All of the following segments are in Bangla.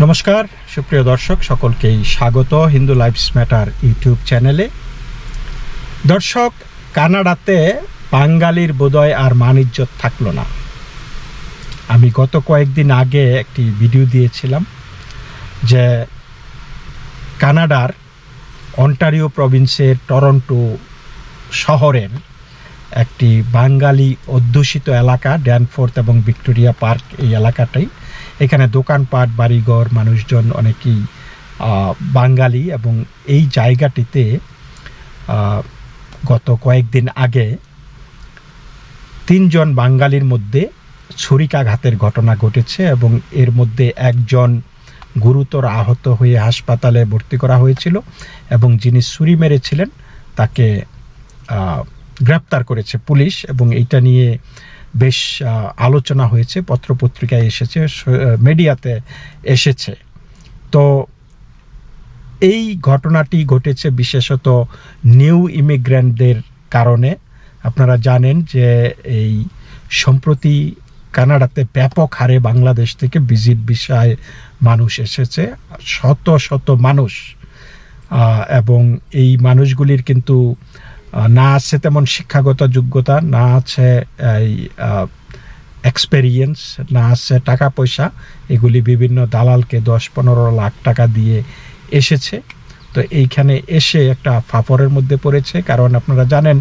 নমস্কার, সুপ্রিয় দর্শক, সকলকেই স্বাগত হিন্দু লাইফস ম্যাটার ইউটিউব চ্যানেলে। দর্শক, কানাডাতে বাঙালির বোধয় আর মানিজ্য থাকল না। আমি গত কয়েকদিন আগে একটি ভিডিও দিয়েছিলাম যে কানাডার অন্টারিও প্রভিন্সের টরন্টো শহরের একটি বাঙালি অধ্যুষিত এলাকা, ড্যানফোর্থ এবং ভিক্টোরিয়া পার্ক এই এলাকাটাই। এখানে দোকানপাট, বাড়িঘর, মানুষজন অনেকেই বাঙালি এবং এই জায়গাটিতে গত কয়েকদিন আগে তিনজন বাঙালির মধ্যে ছুরিকাঘাতের ঘটনা ঘটেছে এবং এর মধ্যে একজন গুরুতর আহত হয়ে হাসপাতালে ভর্তি করা হয়েছিল এবং যিনি ছুরি মেরেছিলেন তাকে গ্রেপ্তার করেছে পুলিশ এবং এইটা নিয়ে বেশ আলোচনা হয়েছে, পত্রপত্রিকায় এসেছে মিডিয়াতে এসেছে। তো এই ঘটনাটি ঘটেছে বিশেষত নিউ ইমিগ্রেন্টদের কারণে। আপনারা জানেন যে এই সম্প্রতি কানাডাতে ব্যাপক হারে বাংলাদেশ থেকে ভিজিট বিষয়ে মানুষ এসেছে, শত শত মানুষ। এবং এই মানুষগুলির কিন্তু না আছে তেমন শিক্ষাগত যোগ্যতা, না আছে এই এক্সপেরিয়েন্স না আছে টাকা পয়সা। এগুলি বিভিন্ন দালালকে দশ পনেরো লাখ টাকা দিয়ে এসেছে। তো এইখানে এসে একটা ফাফরের মধ্যে পড়েছে। কারণ আপনারা জানেন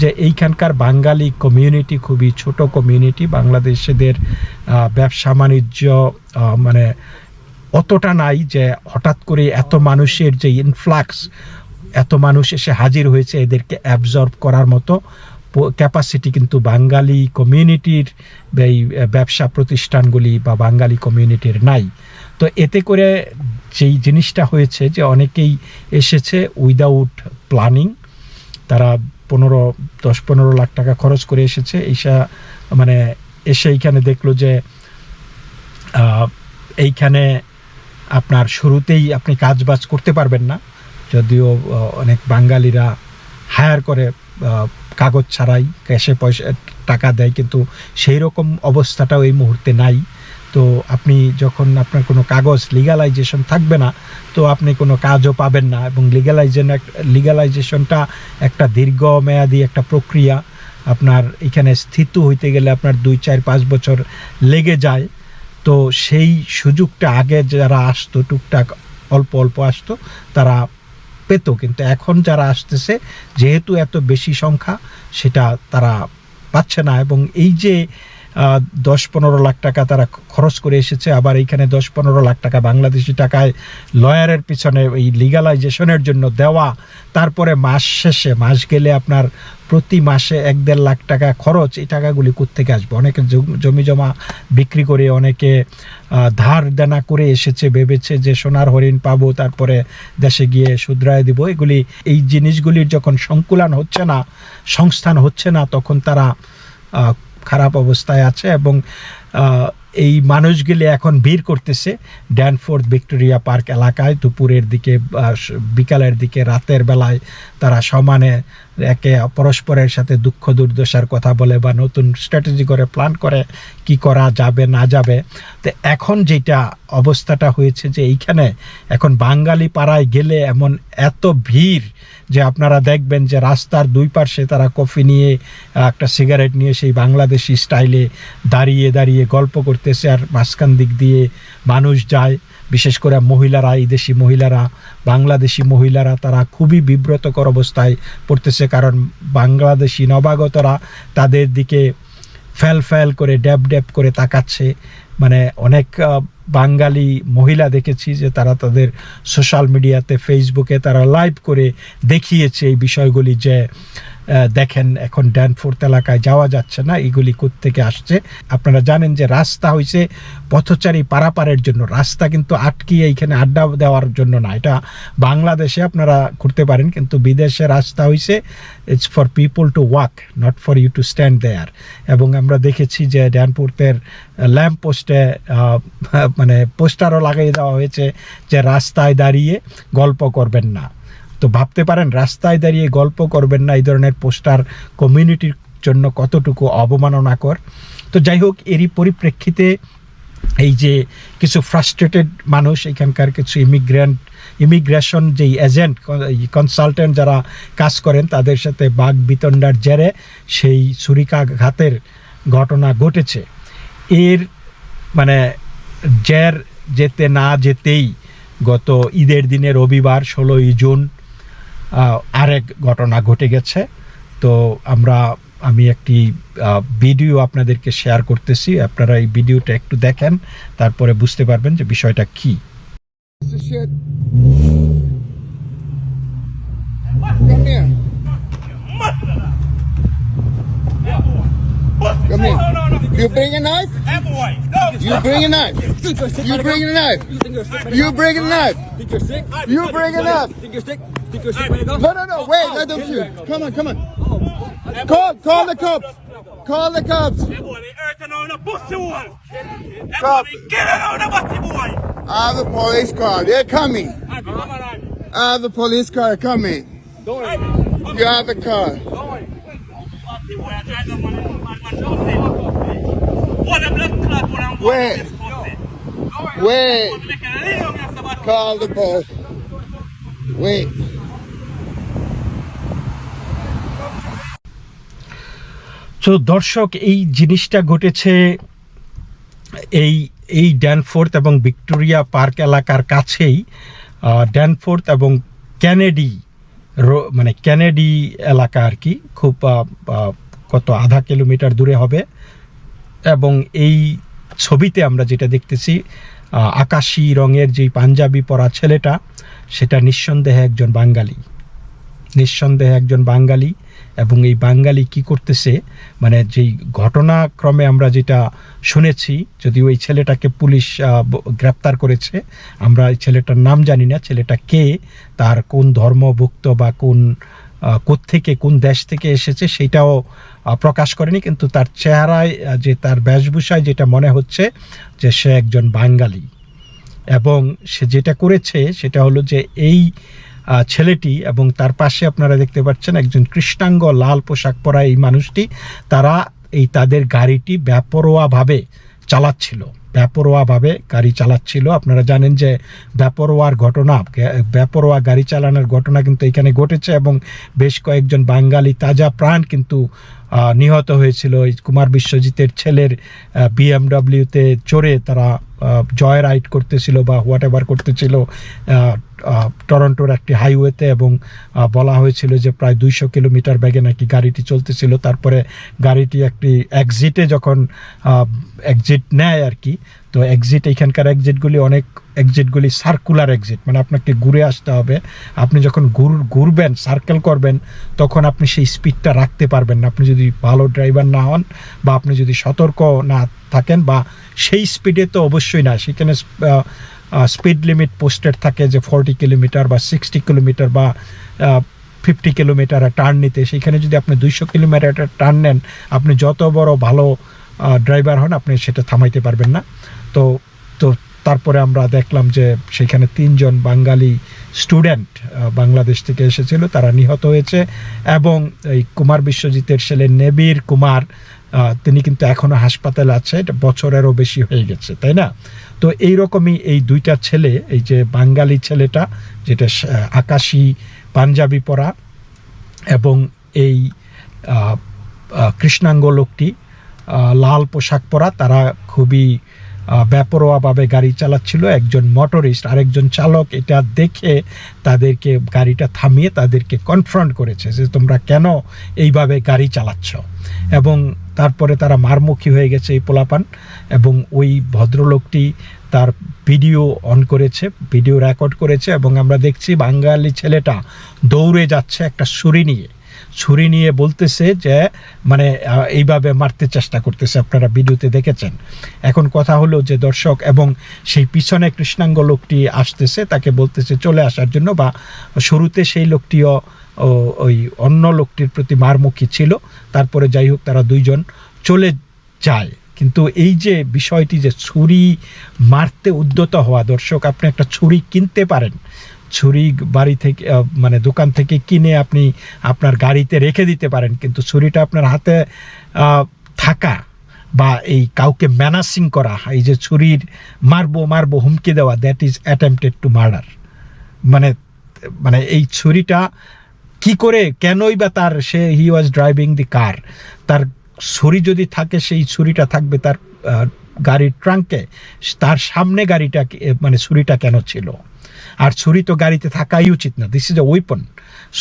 যে এইখানকার বাঙালি কমিউনিটি খুবই ছোট কমিউনিটি বাংলাদেশিদের ব্যবসা বাণিজ্য মানে অতটা নাই যে হঠাৎ করে এত মানুষের যে ইনফ্লাক্স এত মানুষ এসে হাজির হয়েছে, এদেরকে অ্যাবজর্ব করার মতো ক্যাপাসিটি কিন্তু বাঙালি কমিউনিটির এই ব্যবসা প্রতিষ্ঠানগুলি বা বাঙালি কমিউনিটির নাই। তো এতে করে যেই জিনিসটা হয়েছে যে অনেকেই এসেছে উইদাউট প্ল্যানিং তারা পনেরো, দশ, পনেরো লাখ টাকা খরচ করে এসেছে। এইসা মানে এসে এইখানে দেখল যে এইখানে আপনার শুরুতেই আপনি কাজ বাজ করতে পারবেন না। যদিও অনেক বাঙালিরা হায়ার করে কাগজ ছাড়াই ক্যাশে পয়সা, টাকা দেয়, কিন্তু সেই রকম অবস্থাটাও এই মুহূর্তে নাই। তো আপনি যখন আপনার কোনো কাগজ লিগালাইজেশন থাকবে না, তো আপনি কোনো কাজও পাবেন না এবং লিগালাইজেশন লিগালাইজেশনটা একটা দীর্ঘমেয়াদী একটা প্রক্রিয়া। আপনার এখানে স্থিত হইতে গেলে আপনার দুই, চার, পাঁচ বছর লেগে যায়। তো সেই সুযোগটা আগে যারা আসতো, টুকটাক অল্প অল্প আসতো, তারা পেতো, কিন্তু এখন যারা আসতেছে, যেহেতু এত বেশি সংখ্যা, সেটা তারা পাচ্ছে না। এবং এই যে দশ পনেরো লাখ টাকা তারা খরচ করে এসেছে। আবার এইখানে দশ পনেরো লাখ টাকা বাংলাদেশি টাকায় লয়ারের পিছনে এই লিগালাইজেশনের জন্য দেওয়া। তারপরে মাস শেষে, মাস গেলে আপনার প্রতি মাসে এক দেড় লাখ টাকা খরচ। এই টাকাগুলি কোত্থেকে আসবে? অনেকে জমি জমা বিক্রি করে, অনেকে ধার দেনা করে এসেছে, ভেবেছে যে সোনার হরিণ পাবো, তারপরে দেশে গিয়ে শুধরায় দিব। এগুলি, এই জিনিসগুলির যখন সংকুলান হচ্ছে না, সংস্থান হচ্ছে না, তখন তারা খারাপ অবস্থায় আছে এবং এই মানুষগুলি এখন ভিড় করতেছে ড্যানফোর্থ ভিক্টোরিয়া পার্ক এলাকায় দুপুরের দিকে বিকালের দিকে, রাতের বেলায় তারা সমানে একে পরস্পরের সাথে দুঃখ, দুর্দশার কথা বলে বা নতুন স্ট্র্যাটেজি করে প্ল্যান করে কি করা যাবে, না যাবে। তো এখন যেটা অবস্থাটা হয়েছে যে এইখানে এখন বাঙালি পাড়ায় গেলে এমন এত ভিড় যে আপনারা দেখবেন যে রাস্তার দুই পাশে তারা কফি নিয়ে, একটা সিগারেট নিয়ে সেই বাংলাদেশি স্টাইলে দাঁড়িয়ে দাঁড়িয়ে গল্প করতেছে আর মাঝখান দিক দিয়ে মানুষ যায়। বিশেষ করে মহিলারা দেশি মহিলারা, বাংলাদেশি মহিলারা, তারা খুবই বিব্রতকর অবস্থায় পড়তেছে। কারণ বাংলাদেশি নবাগতরা তাদের দিকে ফ্যাল ফ্যাল করে, ড্যাব ড্যাব করে তাকাচ্ছে। মানে অনেক বাঙালি মহিলা দেখেছি যে তারা তাদের সোশ্যাল মিডিয়াতে ফেসবুকে তারা লাইভ করে দেখিয়েছে এই বিষয়গুলি যে দেখেন এখন ড্যানফোর্থ এলাকায় যাওয়া যাচ্ছে না, এগুলি থেকে আসছে? আপনারা জানেন যে রাস্তা হয়েছে পথচারী পারাপারের জন্য। রাস্তা কিন্তু আটকিয়ে এইখানে আড্ডা দেওয়ার জন্য না। এটা বাংলাদেশে আপনারা করতে পারেন, কিন্তু বিদেশে রাস্তা হয়েছে it's for people to walk not for you to stand there এবং আমরা দেখেছি যে ড্যানপোর্টের ল্যাম্প পোস্টে মানে পোস্টারও লাগিয়ে দেওয়া হয়েছে যে রাস্তায় দাঁড়িয়ে গল্প করবেন না। তো ভাবতে পারেন, রাস্তায় দাঁড়িয়ে গল্প করবেন না, এই ধরনের পোস্টার কমিউনিটির জন্য কতটুকু অবমাননাকর। তো যাই হোক, এরই পরিপ্রেক্ষিতে এই যে কিছু ফ্রাস্ট্রেটেড মানুষ, এখানকার কিছু ইমিগ্রেন্ট ইমিগ্রেশন যেই এজেন্ট কনসালটেন্ট যারা কাজ করেন, তাদের সাথে বাঘ বিতণ্ডার জেরে সেই ছুরিকাঘাতের ঘটনা ঘটেছে। এর মানে জের যেতে না যেতেই গত ঈদের দিনে রবিবার, ষোলোই জুন আরেক ঘটনা ঘটে গেছে তো আমরা আমি একটি ভিডিও আপনাদেরকে শেয়ার করতেছি আপনারা এই ভিডিওটা একটু দেখেন তারপরে বুঝতে পারবেন যে বিষয়টা কি. Come here. Come here. You bring a knife? You bring a knife? You bring a knife? You bring a knife? You bring a knife? Think you're sick? Think you're sick? Ready to go? No, no, no. Wait. Let them shoot. Come on, come on. Call, call the cops. Call the cops. Cop. I have a police car. They're coming. I have a police car coming. You have a car. Where? Wait. Call the boss. Wait. তো দর্শক, এই জিনিসটা ঘটেছে এই এই ড্যানফোর্থ এবং ভিক্টোরিয়া পার্ক এলাকার কাছেই। ড্যানফোর্থ এবং ক্যানেডি মানে ক্যানেডি এলাকা আর কি, খুব কত আধা কিলোমিটার দূরে হবে। এবং এই ছবিতে আমরা যেটা দেখতেছি আকাশি রঙের যেই পাঞ্জাবি পরা ছেলেটা, সেটা নিঃসন্দেহে একজন বাঙালি। নিঃসন্দেহে একজন বাঙালি। এবং এই বাঙালি কি করতেছে? মানে যেই ঘটনাক্রমে আমরা যেটা শুনেছি যদি ওই ছেলেটাকে পুলিশ গ্রেপ্তার করেছে, আমরা এই ছেলেটার নাম জানি না, ছেলেটা কে, তার কোন ধর্মভুক্ত বা কোন কোত্থেকে, কোন দেশ থেকে এসেছে সেটাও প্রকাশ করেনি, কিন্তু তার চেহারায় যে তার বেশভূষায় যেটা মনে হচ্ছে যে সে একজন বাঙালি। এবং সে যেটা করেছে সেটা হলো যে এই ছেলেটি এবং তার পাশে আপনারা দেখতে পাচ্ছেন একজন কৃষ্ণাঙ্গ লাল পোশাক পরা এই মানুষটি। তারা এই তাদের গাড়িটি ব্যাপরোয়াভাবে চালাচ্ছিল। ব্যাপরোয়াভাবে গাড়ি চালাচ্ছিল। আপনারা জানেন যে ব্যাপরোয়ার ঘটনা, ব্যাপরোয়া গাড়ি চালানোর ঘটনা কিন্তু এখানে ঘটেছে এবং বেশ কয়েকজন বাঙালি তাজা প্রাণ কিন্তু নিহত হয়েছিল। কুমার বিশ্বজিতের ছেলের বিএমডাব্লিউতে চড়ে তারা জয় রাইড করতেছিল বা হোয়াট এভার করতেছিল টরন্টোর একটি হাইওয়েতে এবং বলা হয়েছিল যে প্রায় দুইশো কিলোমিটার ব্যাগে নাকি গাড়িটি চলতেছিল। তারপরে গাড়িটি একটি এক্সিটে যখন এক্সিট নেয় আর কি তো এক্সিট এখানকার এক্সিটগুলি অনেক এক্সিটগুলি সার্কুলার এক্সিট মানে আপনাকে ঘুরে আসতে হবে। আপনি যখন ঘুর, ঘুরবেন সার্কেল করবেন, তখন আপনি সেই স্পিডটা রাখতে পারবেন না। আপনি যদি ভালো ড্রাইভার না হন বা আপনি যদি সতর্ক না থাকেন বা সেই স্পিডে তো অবশ্যই না। সেখানে স্পিড লিমিট পোস্টেড থাকে যে ফর্টি কিলোমিটার বা সিক্সটি কিলোমিটার বা ফিফটি কিলোমিটার টার্ন নিতে। সেখানে যদি আপনি দুইশো কিলোমিটার টার্ন নেন, আপনি যত বড় ভালো ড্রাইভার হন, আপনি সেটা থামাইতে পারবেন না। তো তো তারপরে আমরা দেখলাম যে সেখানে তিনজন বাঙালি স্টুডেন্ট বাংলাদেশ থেকে এসেছিল, তারা নিহত হয়েছে এবং এই কুমার বিশ্বজিতের ছেলে নেবির কুমার তিনি কিন্তু এখনও হাসপাতালে আছে, এটা বছরেরও বেশি হয়ে গেছে, তাই না? তো এই রকমই এই দুইটা ছেলে, এই যে বাঙালি ছেলেটা, যেটা আকাশি পাঞ্জাবি পরা এবং এই কৃষ্ণাঙ্গ লোকটি লাল পোশাক পরা, তারা খুবই আহ, বেপরোয়াভাবে গাড়ি চালাচ্ছিল। একজন মোটরিস্ট আরেকজন চালক এটা দেখে তাদেরকে গাড়িটা থামিয়ে তাদেরকে কনফ্রন্ট করেছে যে তোমরা কেন এইভাবে গাড়ি চালাচ্ছ। এবং তারপরে তারা মারমুখী হয়ে গেছে এই পোলাপান এবং ওই ভদ্রলোকটি তার ভিডিও অন করেছে ভিডিও রেকর্ড করেছে এবং আমরা দেখছি বাঙালি ছেলেটা দৌড়ে যাচ্ছে একটা ছুরি নিয়ে। ছুরি নিয়ে বলতেছে যে মানে এইভাবে মারতে চেষ্টা করতেছে। আপনারা ভিডিওতে দেখেছেন। এখন কথা হলো যে, দর্শক এবং সেই পিছনে কৃষ্ণাঙ্গ লোকটি আসতেছে, তাকে বলতেছে চলে আসার জন্য বা শুরুতে সেই লোকটিও ওই অন্য লোকটির প্রতি মারমুখী ছিল। তারপরে যাই হোক, তারা দুইজন চলে যায়। কিন্তু এই যে বিষয়টি যে ছুরি মারতে উদ্যত হওয়া, দর্শক, আপনি একটা ছুরি কিনতে পারেন ছুরি বাড়ি থেকে মানে দোকান থেকে কিনে আপনি আপনার গাড়িতে রেখে দিতে পারেন। কিন্তু ছুরিটা আপনার হাতে থাকা বা এই কাউকে ম্যানাসিং করা, এই যে ছুরির মারবো মারবো, হুমকি দেওয়া that is attempted to murder মানে মানে এই ছুরিটা কি করে, কেনই বা তার সে হি ওয়াজ ড্রাইভিং দি কার তার ছুরি যদি থাকে, সেই ছুরিটা থাকবে তার গাড়ির ট্রাঙ্কে তার সামনে গাড়িটা মানে ছুরিটা কেন ছিল? আর ছুরি তো গাড়িতে থাকাই উচিত না। দিস ইজ এ ওয়েপন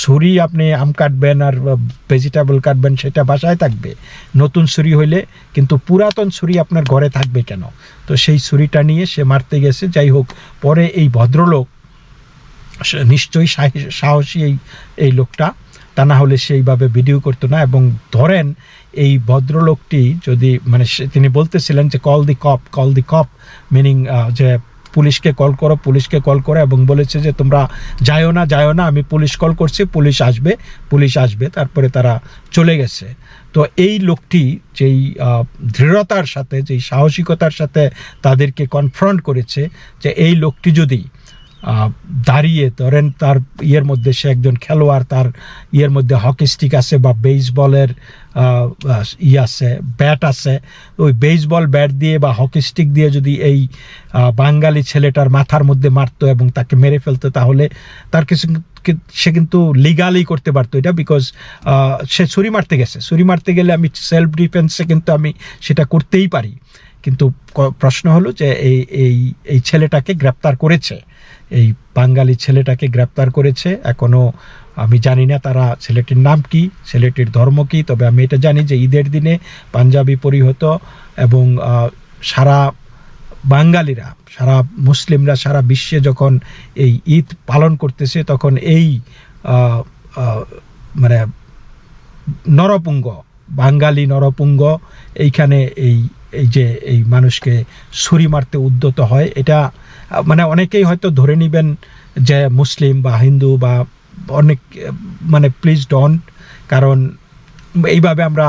ছুরি আপনি আম কাটবেন আর ভেজিটেবল কাটবেন, সেটা বাসায় থাকবে। নতুন ছুরি হইলে কিন্তু পুরাতন ছুরি আপনার ঘরে থাকবে কেন? তো সেই ছুরিটা নিয়ে সে মারতে গেছে। যাই হোক, পরে এই ভদ্রলোক নিশ্চয়ই সাহসী এই এই লোকটা তা না হলে সেইভাবে ভিডিও করতো না এবং ধরেন এই ভদ্রলোকটি যদি মানে তিনি বলতেছিলেন যে call the cop call the cop meaning যে পুলিশকে কল করো, পুলিশকে কল করো এবং বলেছে যে তোমরা যাইও না যাইও না, আমি পুলিশ কল করছি, পুলিশ আসবে পুলিশ আসবে, তারপরে তারা চলে গেছে। তো এই লোকটি যেই দৃঢ়তার সাথে, যেই সাহসিকতার সাথে তাদেরকে কনফ্রন্ট করেছে যে এই লোকটি যদি দাঁড়িয়ে ধরেন তার ইয়ের মধ্যে সে একজন খেলোয়াড়, তার ইয়ের মধ্যে হকি স্টিক আছে বা বেসবলের ই আছে, ব্যাট আছে। ওই বেসবল ব্যাট দিয়ে বা হকি স্টিক দিয়ে যদি এই বাঙালি ছেলেটার মাথার মধ্যে মারতো এবং তাকে মেরে ফেলতো, তাহলে তার কিছু সে কিন্তু লিগালি করতে পারতো এটা বিকজ সে ছুরি মারতে গেছে। ছুরি মারতে গেলে আমি সেলফ ডিফেন্সে কিন্তু আমি সেটা করতেই পারি। কিন্তু প্রশ্ন হলো যে এই এই এই ছেলেটাকে গ্রেপ্তার করেছে। এই বাঙালি ছেলেটাকে গ্রেপ্তার করেছে। এখনও আমি জানি না তারা ছেলেটির নাম কি, ছেলেটির ধর্ম কি, তবে আমি এটা জানি যে ঈদের দিনে পাঞ্জাবি পরিহত এবং সারা বাঙালিরা, সারা মুসলিমরা সারা বিশ্বে যখন এই ঈদ পালন করতেছে, তখন এই মানে নরপুঙ্গ, বাঙালি নরপুঙ্গ, এইখানে এই এই যে এই মানুষকে ছুরি মারতে উদ্যত হয়, এটা মানে অনেকেই হয়তো ধরে নেবেন যে মুসলিম বা হিন্দু বা অনেক মানে প্লিজ ডন্ট কারণ এইভাবে আমরা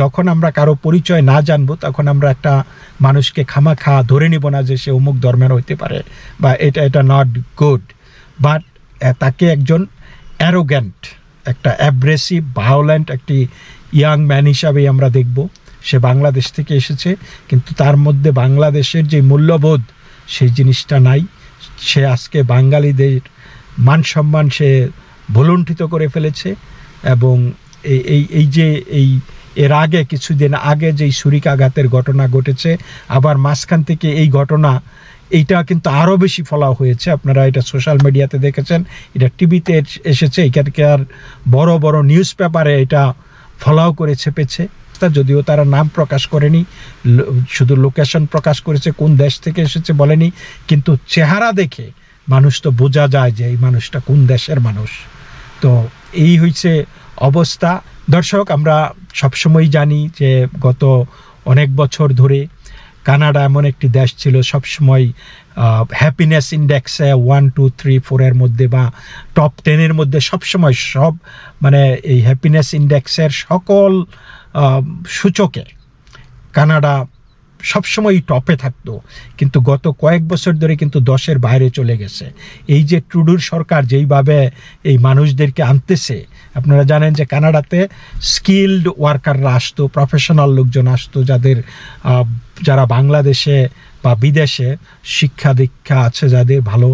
যখন আমরা কারও পরিচয় না জানব, তখন আমরা একটা মানুষকে খামাখা ধরে নিব না যে সে অমুক ধর্মের হইতে পারে বা এটা এটা নট গুড বাট তাকে একজন অ্যারোগ্যান্ট একটা অ্যাব্রেসিভ ভায়োলেন্ট একটি ইয়াং ম্যান হিসাবেই আমরা দেখব। সে বাংলাদেশ থেকে এসেছে, কিন্তু তার মধ্যে বাংলাদেশের যে মূল্যবোধ সেই জিনিসটা নাই। সে আজকে বাঙালিদের মান সম্মান সে ভুলুণ্ঠিত করে ফেলেছে এবং এই এই যে, এই, এর আগে কিছুদিন আগে যেই ছুরিকাঘাতের ঘটনা ঘটেছে, আবার মাঝখান থেকে এই ঘটনা, এইটা কিন্তু আরও বেশি ফলাও হয়েছে। আপনারা এটা সোশ্যাল মিডিয়াতে দেখেছেন, এটা টিভিতে এসেছে, এখানকার বড় বড় নিউজ পেপারে এটা ফলাও করে ছেপেছে। তা যদিও তারা নাম প্রকাশ করেনি শুধু লোকেশন প্রকাশ করেছে, কোন দেশ থেকে এসেছে বলেনি, কিন্তু চেহারা দেখে মানুষ তো বোঝা যায় যে এই মানুষটা কোন দেশের মানুষ। তো এই হয়েছে অবস্থা। দর্শক, আমরা সবসময় জানি যে গত অনেক বছর ধরে কানাডা এমন একটি দেশ ছিল, সবসময় হ্যাপিনেস ইন্ডেক্সে ওয়ান টু থ্রি ফোরের মধ্যে বা টপ টেনের মধ্যে সবসময় সব মানে এই হ্যাপিনেস ইন্ডেক্সের সকল সূচকে। কানাডা সবসময়ই টপে থাকতো, কিন্তু গত কয়েক বছর ধরে কিন্তু দশের বাইরে চলে গেছে। এই যে ট্রুডুর সরকার যেইভাবে এই মানুষদেরকে আনতেছে, আপনারা জানেন যে কানাডাতে স্কিল্ড ওয়ার্কাররা আসতো প্রফেশনাল লোকজন আসতো, যাদের যারা বাংলাদেশে বা বিদেশে শিক্ষা দীক্ষা আছে, যাদের ভালো,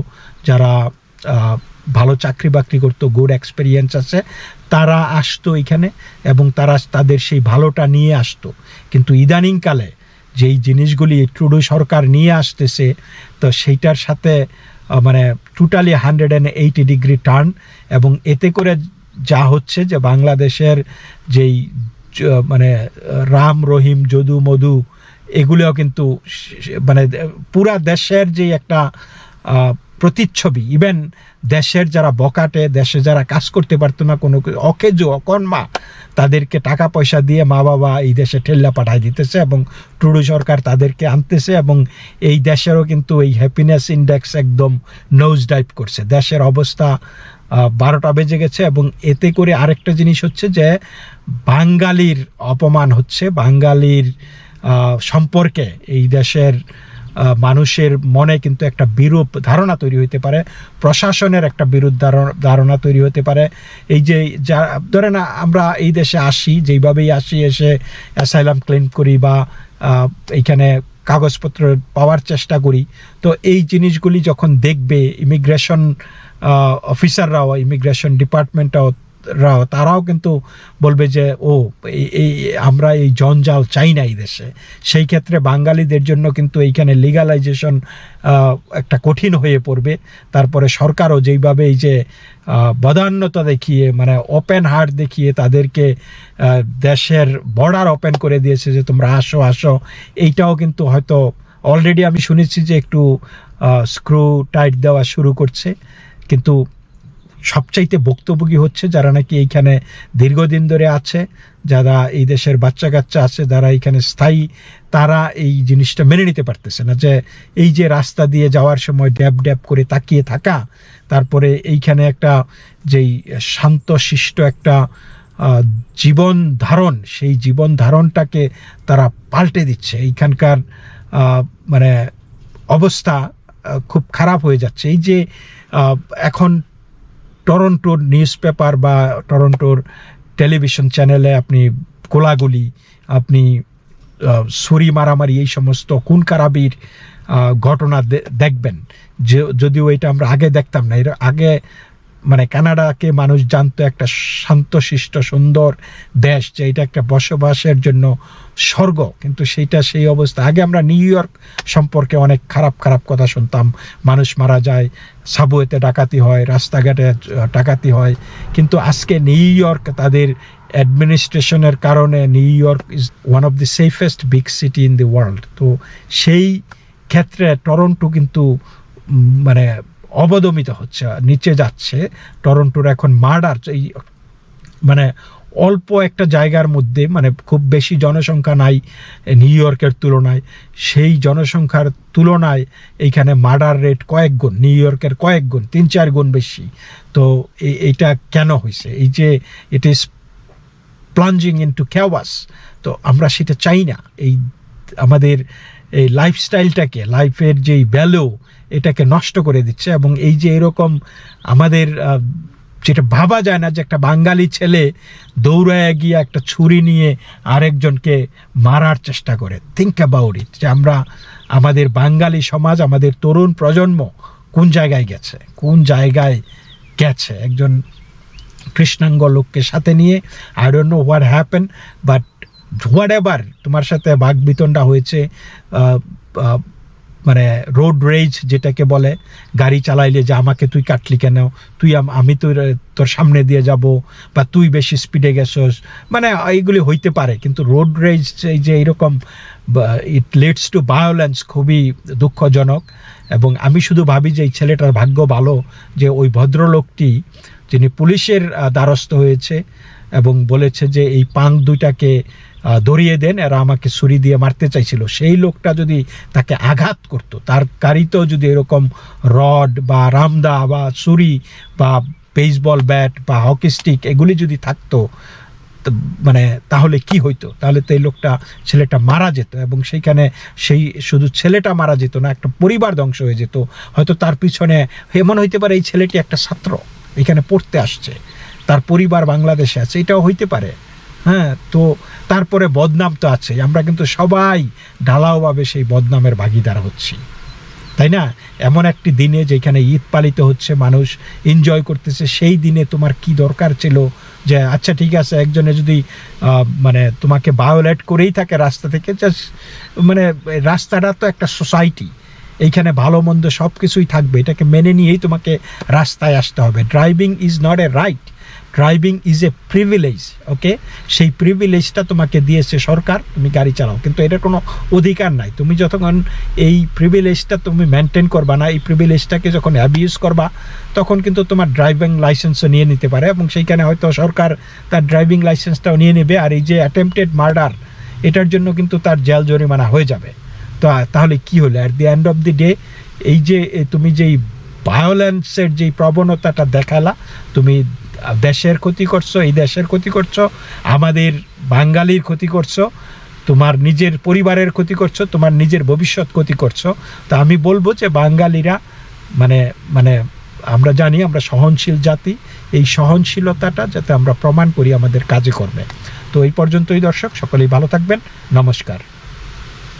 যারা ভালো চাকরি বাকরি করতো গুড এক্সপিরিয়েন্স আছে তারা আসতো এখানে এবং তারা তাদের সেই ভালোটা নিয়ে আসতো। কিন্তু ইদানিংকালে যেই জিনিসগুলি ট্রুডো সরকার নিয়ে আসতেছে, তো সেইটার সাথে মানে totally hundred and eighty degree turn এবং এতে করে যা হচ্ছে যে বাংলাদেশের যেই মানে রাম, রহিম, যদু, মধু, এগুলোও কিন্তু মানে পুরা দেশের যে একটা প্রতিচ্ছবি। ইভেন দেশের যারা বকাটে, দেশে যারা কাজ করতে পারতো না, কোনো অকেজো, অকর্মা, তাদেরকে টাকা পয়সা দিয়ে মা বাবা এই দেশে ঠেল্লা পাঠায় দিতেছে এবং টুডু সরকার তাদেরকে আনতেছে এবং এই দেশেরও কিন্তু এই হ্যাপিনেস ইন্ডেক্স একদম নোজ ডাইভ করছে। দেশের অবস্থা বারোটা বেজে গেছে এবং এতে করে আরেকটা জিনিস হচ্ছে যে বাঙালির অপমান হচ্ছে। বাঙালির সম্পর্কে এই দেশের মানুষের মনে কিন্তু একটা বিরূপ ধারণা তৈরি হতে পারে, প্রশাসনের একটা বিরূপ ধারণা- তৈরি হতে পারে। এই যে যা ধরে না আমরা এই দেশে আসি, যেইভাবেই আসি, এসে অ্যাসাইলাম ক্লেম করি বা এইখানে কাগজপত্র পাওয়ার চেষ্টা করি, তো এই জিনিসগুলি যখন দেখবে, ইমিগ্রেশন অফিসাররাও, ইমিগ্রেশন ডিপার্টমেন্টরাও রাও, তারাও কিন্তু বলবে যে, ও, এই- আমরা এই জঞ্জাল চাই না এই দেশে। সেই ক্ষেত্রে বাঙালিদের জন্য কিন্তু এইখানে লিগালাইজেশন একটা কঠিন হয়ে পড়বে। তারপরে সরকারও যেইভাবে এই যে বদান্যতা দেখিয়ে মানে ওপেন হার্ট দেখিয়ে তাদেরকে দেশের বর্ডার ওপেন করে দিয়েছে যে, তোমরা আসো আসো, এইটাও কিন্তু হয়তো অলরেডি আমি শুনেছি যে একটু স্ক্রু টাইট দেওয়া শুরু করছে। কিন্তু সবচাইতে ভুক্তভোগী হচ্ছে যারা নাকি এইখানে দীর্ঘদিন ধরে আছে, যারা এই দেশের বাচ্চা কাচ্চা আছে, যারা এইখানে স্থায়ী, তারা এই জিনিসটা মেনে নিতে পারতেছে না যে এই যে রাস্তা দিয়ে যাওয়ার সময় ড্যাব ড্যাব করে তাকিয়ে থাকা, তারপরে এইখানে একটা যেই শান্ত শিষ্ট একটা জীবন ধারণ, সেই জীবন ধারণটাকে তারা পাল্টে দিচ্ছে। এইখানকার মানে অবস্থা খুব খারাপ হয়ে যাচ্ছে। এই যে এখন টরন্টোর নিউজ পেপার বা টরন্টোর টেলিভিশন চ্যানেলে আপনি গোলাগুলি আপনি সরি মারামারি এই সমস্ত খুন কারাবির ঘটনা দেখবেন। যে, যদিও এটা আমরা আগে দেখতাম না। এর আগে মানে কানাডাকে মানুষ জানতো একটা শান্তশিষ্ট সুন্দর দেশ যে এটা একটা বসবাসের জন্য স্বর্গ। কিন্তু সেইটা সেই অবস্থা। আগে আমরা নিউ ইয়র্ক সম্পর্কে অনেক খারাপ খারাপ কথা শুনতাম। মানুষ মারা যায়, সাবওয়েতে ডাকাতি হয়, রাস্তাঘাটে ডাকাতি হয়। কিন্তু আজকে নিউ ইয়র্ক তাদের অ্যাডমিনিস্ট্রেশনের কারণে New York is one of the safest big city in the world. তো সেই ক্ষেত্রে টরন্টো কিন্তু মানে অবদমিত হচ্ছে, নিচে যাচ্ছে। টরন্টোর এখন মার্ডার এই মানে অল্প একটা জায়গার মধ্যে মানে খুব বেশি জনসংখ্যা নাই নিউ ইয়র্কের তুলনায়, সেই জনসংখ্যার তুলনায় এইখানে মার্ডার রেট কয়েক গুণ নিউ ইয়র্কের কয়েক গুণ, তিন চার গুণ বেশি। তো এইটা কেন হয়েছে? এই যে it is plunging into chaos তো আমরা সেটা চাই না। এই আমাদের এই লাইফস্টাইলটাকে লাইফের যেই ভ্যালু এটাকে নষ্ট করে দিচ্ছে এবং এই যে এরকম আমাদের যেটা ভাবা যায় না যে একটা বাঙালি ছেলে দৌড়ায় গিয়ে একটা ছুরি নিয়ে আরেকজনকে মারার চেষ্টা করে। থিঙ্ক অ্যাবাউট ইট যে আমরা, আমাদের বাঙালি সমাজ, আমাদের তরুণ প্রজন্ম কোন জায়গায় গেছে? কোন জায়গায় গেছে? একজন কৃষ্ণাঙ্গ লোককে সাথে নিয়ে I don't know what happen but whatever তোমার সাথে বাঘ বিতণ্ডা হয়েছে মানে রোড রেজ যেটাকে বলে, গাড়ি চালাইলে যে আমাকে তুই কাটলি কেন? তুই আম- তোর তোর সামনে দিয়ে যাব বা তুই বেশি স্পিডে গেছস। মানে এইগুলি হইতে পারে, কিন্তু রোড রেজ এই যে এইরকম ইট লিডস টু ভায়োলেন্স খুবই দুঃখজনক। এবং আমি শুধু ভাবি যে এই ছেলেটার ভাগ্য ভালো যে ওই ভদ্রলোকটি যিনি পুলিশের দ্বারস্থ হয়েছে এবং বলেছে যে এই পাং দুইটাকে ধরিয়ে দেন, এরা আমাকে ছুরি দিয়ে মারতে চাইছিল। সেই লোকটা যদি তাকে আঘাত করত, তার গাড়িতেও যদি এরকম রড বা রামদা বা ছুরি বা বেসবল ব্যাট বা হকি স্টিক এগুলি যদি থাকতো মানে তাহলে কি হইতো? তাহলে তো এই লোকটা, ছেলেটা মারা যেত এবং সেইখানে সেই শুধু ছেলেটা মারা যেত না, একটা পরিবার ধ্বংস হয়ে যেত। হয়তো তার পিছনে এমন হইতে পারে এই ছেলেটি একটা ছাত্র, এখানে পড়তে আসছে। তার পরিবার বাংলাদেশে আছে, এটাও হইতে পারে। হ্যাঁ তো তারপরে বদনাম তো আছে আমরা কিন্তু সবাই ঢালাওভাবে সেই বদনামের ভাগিদার হচ্ছি। তাই না? এমন একটি দিনে যেখানে ঈদ পালিত হচ্ছে, মানুষ এনজয় করতেছে, সেই দিনে তোমার কি দরকার ছিল? যে আচ্ছা ঠিক আছে, একজনে যদি মানে তোমাকে বায়োলেট করেই থাকে রাস্তা থেকে জাস্ট মানে রাস্তাটা তো একটা সোসাইটি এইখানে ভালো মন্দ সব কিছুই থাকবে। এটাকে মেনে নিয়েই তোমাকে রাস্তায় আসতে হবে। Driving is not a right driving is a privilege okay সেই প্রিভিলেজটা তোমাকে দিয়েছে সরকার, তুমি গাড়ি চালাও। কিন্তু এটার কোনো অধিকার নাই। তুমি যতক্ষণ এই প্রিভিলেজটা তুমি মেনটেন করবা না, এই প্রিভিলেজটাকে যখন অ্যাবিউজ করবা, তখন কিন্তু তোমার ড্রাইভিং লাইসেন্সও নিয়ে নিতে পারে এবং সেইখানে হয়তো সরকার তার ড্রাইভিং লাইসেন্সটাও নিয়ে নেবে আর এই যে অ্যাটেম্পটেড মার্ডার এটার জন্য কিন্তু তার জেল জরিমানা হয়ে যাবে। তো তাহলে কি হলো? At the end of the day এই যে তুমি যেই ভায়োলেন্সের যেই প্রবণতাটা দেখালা, তুমি দেশের ক্ষতি করছ, এই দেশের ক্ষতি করছ, আমাদের বাঙালির ক্ষতি করছ, তোমার নিজের পরিবারের ক্ষতি করছ, তোমার নিজের ভবিষ্যৎ ক্ষতি করছ। তো আমি বলব যে বাঙালিরা মানে মানে আমরা জানি আমরা সহনশীল জাতি, এই সহনশীলতাটা যাতে আমরা প্রমাণ করি আমাদের কাজে করবে তো এই পর্যন্তই দর্শক, সকলেই ভালো থাকবেন। নমস্কার।